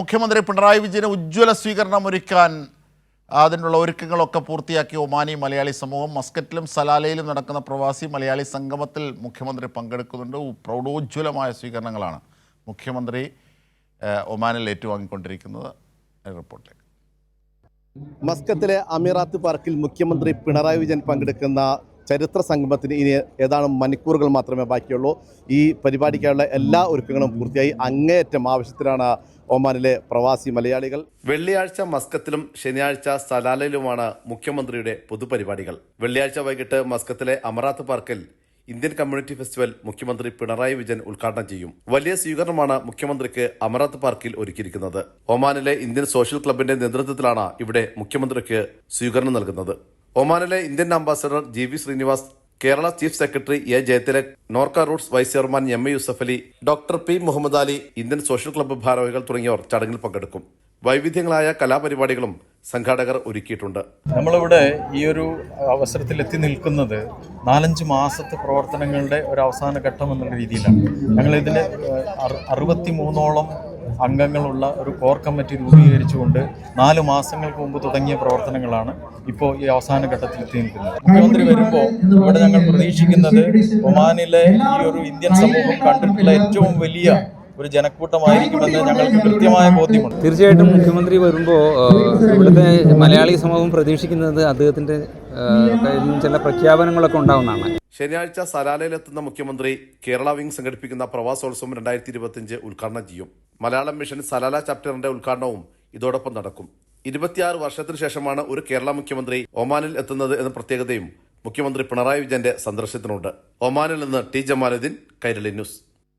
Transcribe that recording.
മുഖ്യമന്ത്രി പിണറായി വിജയന് ഉജ്ജ്വല സ്വീകരണം ഒരുക്കാൻ അതിനുള്ള ഒരുക്കങ്ങളൊക്കെ പൂർത്തിയാക്കി ഒമാനി മലയാളി സമൂഹം. മസ്കറ്റിലും സലാലയിലും നടക്കുന്ന പ്രവാസി മലയാളി സംഗമത്തിൽ മുഖ്യമന്ത്രി പങ്കെടുക്കുന്നുണ്ട്. പ്രൗഢോജ്വലമായ സ്വീകരണങ്ങളാണ് മുഖ്യമന്ത്രി ഒമാനിൽ ഏറ്റുവാങ്ങിക്കൊണ്ടിരിക്കുന്നത്. റിപ്പോർട്ടിലേക്ക്. മസ്കത്തിലെ അമീറാത്ത് പാർക്കിൽ മുഖ്യമന്ത്രി പിണറായി വിജയൻ പങ്കെടുക്കുന്ന ചരിത്ര സംഗമത്തിന് ഇനി ഏതാനും മണിക്കൂറുകൾ മാത്രമേ ബാക്കിയുള്ളൂ. ഈ പരിപാടിക്കായുള്ള എല്ലാ ഒരുക്കങ്ങളും പൂർത്തിയായി. അങ്ങേയറ്റം ആവശ്യത്തിലാണ് ഒമാനിലെ പ്രവാസി മലയാളികൾ. വെള്ളിയാഴ്ച മസ്കത്തിലും ശനിയാഴ്ച സലാലയിലുമാണ് മുഖ്യമന്ത്രിയുടെ പൊതുപരിപാടികൾ. വെള്ളിയാഴ്ച വൈകിട്ട് മസ്കത്തിലെ അമറാത്ത് പാർക്കിൽ ഇന്ത്യൻ കമ്മ്യൂണിറ്റി ഫെസ്റ്റിവൽ മുഖ്യമന്ത്രി പിണറായി വിജയൻ ഉദ്ഘാടനം ചെയ്യും. വലിയ സ്വീകരണമാണ് മുഖ്യമന്ത്രിക്ക് അമറാത്ത് പാർക്കിൽ ഒരുക്കിയിരിക്കുന്നത്. ഒമാനിലെ ഇന്ത്യൻ സോഷ്യൽ ക്ലബിന്റെ നേതൃത്വത്തിലാണ് ഇവിടെ മുഖ്യമന്ത്രിക്ക് സ്വീകരണം നൽകുന്നത്. ഒമാനിലെ Indian ambassador G V Srinivas Kerala chief secretary A Jayathilak Norka roots vice chairman M A Yusuf Ali doctor P Muhammad Ali Indian social club ഭാരവാഹികൾ തുടങ്ങിയവർ ചടങ്ങിൽ പങ്കെടുക്കും. വൈവിധ്യങ്ങളായ കലാപരിപാടികളും സംഘാടകർ ഒരുക്കിയിട്ടുണ്ട്. നമ്മളിവിടെ ഈ ഒരു അവസരത്തിൽ എത്തി നിൽക്കുന്നത് നാലഞ്ച് മാസത്തെ പ്രവർത്തനങ്ങളുടെ ഒരു അവസാന ഘട്ടം എന്നുള്ള രീതിയിലാണ്. ഞങ്ങൾ ഞങ്ങളിതിന് അറുപത്തി മൂന്നോളം അംഗങ്ങളുള്ള ഒരു കോർ കമ്മിറ്റി രൂപീകരിച്ചുകൊണ്ട് നാല് മാസങ്ങൾക്ക് മുമ്പ് തുടങ്ങിയ പ്രവർത്തനങ്ങളാണ് ഇപ്പോൾ ഈ അവസാന ഘട്ടത്തിൽ എത്തി നിൽക്കുന്നത് മുഖ്യമന്ത്രി വരുമ്പോൾ ഇവിടെ ഞങ്ങൾ പ്രതീക്ഷിക്കുന്നത് ഒമാനിലെ ഈ ഒരു ഇന്ത്യൻ സമൂഹം കണ്ടിട്ടുള്ള ഏറ്റവും വലിയ ഒരു ജനക്കൂട്ടമായിരിക്കുമെന്ന് ഞങ്ങൾക്ക് കൃത്യമായ ബോധ്യമുണ്ട്. തീർച്ചയായിട്ടും മുഖ്യമന്ത്രി വരുമ്പോൾ ഇവിടുത്തെ മലയാളി സമൂഹം പ്രതീക്ഷിക്കുന്നത് നിന്ന് ചില പ്രഖ്യാപനങ്ങളൊക്കെ ഉണ്ടാവുന്നതാണ്. ശനിയാഴ്ച സലാലയിലെത്തുന്ന മുഖ്യമന്ത്രി കേരള വിംഗ് സംഘടിപ്പിക്കുന്ന പ്രവാസോത്സവം രണ്ടായിരത്തി ഇരുപത്തിയഞ്ച് ഉദ്ഘാടനം ചെയ്യും. മലയാളം മിഷൻ സലാല ചാപ്റ്ററിന്റെ ഉദ്ഘാടനവും ഇതോടൊപ്പം നടക്കും. ഇരുപത്തിയാറ് വർഷത്തിനു ശേഷമാണ് ഒരു കേരള മുഖ്യമന്ത്രി ഒമാനിൽ എത്തുന്നത് എന്ന പ്രത്യേകതയും മുഖ്യമന്ത്രി പിണറായി വിജയന്റെ സന്ദർശനത്തിനുണ്ട്. ഒമാനിൽ നിന്ന് ടി ജമാലുദ്ദീൻ കൈരളി ന്യൂസ്.